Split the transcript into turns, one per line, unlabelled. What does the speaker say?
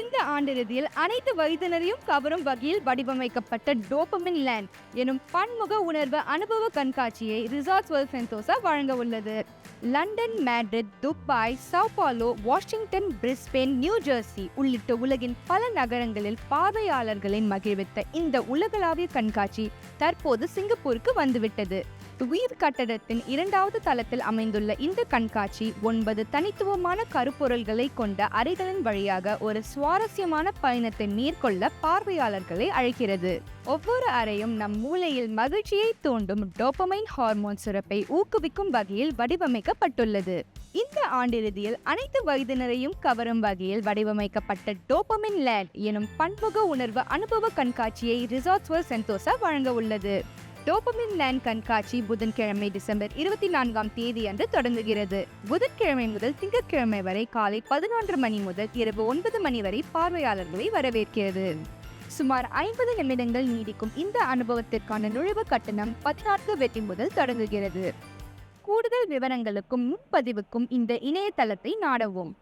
இந்த ஆண்டிறுதியில் அனைத்து வயதினரையும் கவரும் வகையில் வடிவமைக்கப்பட்ட டோபமின் லேண்ட் எனும் பன்முக உணர்வு அனுபவ கண்காட்சியை ரிசார்ட்ஸ் வேர்ல்ட் சென்டோசா வழங்க உள்ளது. London Madrid Dubai Sao Paulo Washington Brisbane New Jersey உள்ளிட்ட உலகின் பல நகரங்களில் பார்வையாளர்களை மகிழ்வித்த இந்த உலகளாவிய கண்காட்சி தற்போது சிங்கப்பூருக்கு வந்துவிட்டது. உயிர் கட்டடத்தின் இரண்டாவது தளத்தில் அமைந்துள்ள இந்த கண்காட்சி ஒன்பது தனித்துவமான கருப்பொருள்களை கொண்ட அறைகளின் வழியாக ஒரு சுவாரஸ்யமான பயணத்தை மேற்கொள்ள பார்வையாளர்களை அழைக்கிறது. ஒவ்வொரு அறையும் நம் மூளையில் மகிழ்ச்சியை தூண்டும் டோபமைன் ஹார்மோன் சுரப்பை ஊக்குவிக்கும் வகையில் வடிவமைக்கப்பட்டுள்ளது. இந்த ஆண்டிறுதியில் அனைத்து வயதினரையும் கவரும் வகையில் வடிவமைக்கப்பட்ட டோபமின் லேண்ட் எனும் பன்முக உணர்வு அனுபவ கண்காட்சியை ரிசார்ட்ஸ் வேர்ல்ட் சென்டோசா வழங்க உள்ளது. டோபமின் லேண்ட் கண்காட்சி புதன்கிழமை டிசம்பர் இருபத்தி நான்காம் தேதி அன்று தொடங்குகிறது. புதன்கிழமை முதல் திங்கட்கிழமை வரை காலை பதினொன்று மணி முதல் இரவு ஒன்பது மணி வரை பார்வையாளர்களை வரவேற்கிறது. சுமார் ஐம்பது நிமிடங்கள் நீடிக்கும் இந்த அனுபவத்திற்கான நுழைவு கட்டணம் பதினான்கு வெற்றி முதல் தொடங்குகிறது. கூடுதல் விவரங்களுக்கும் முன்பதிவுக்கும் இந்த இணையதளத்தை நாடவும்.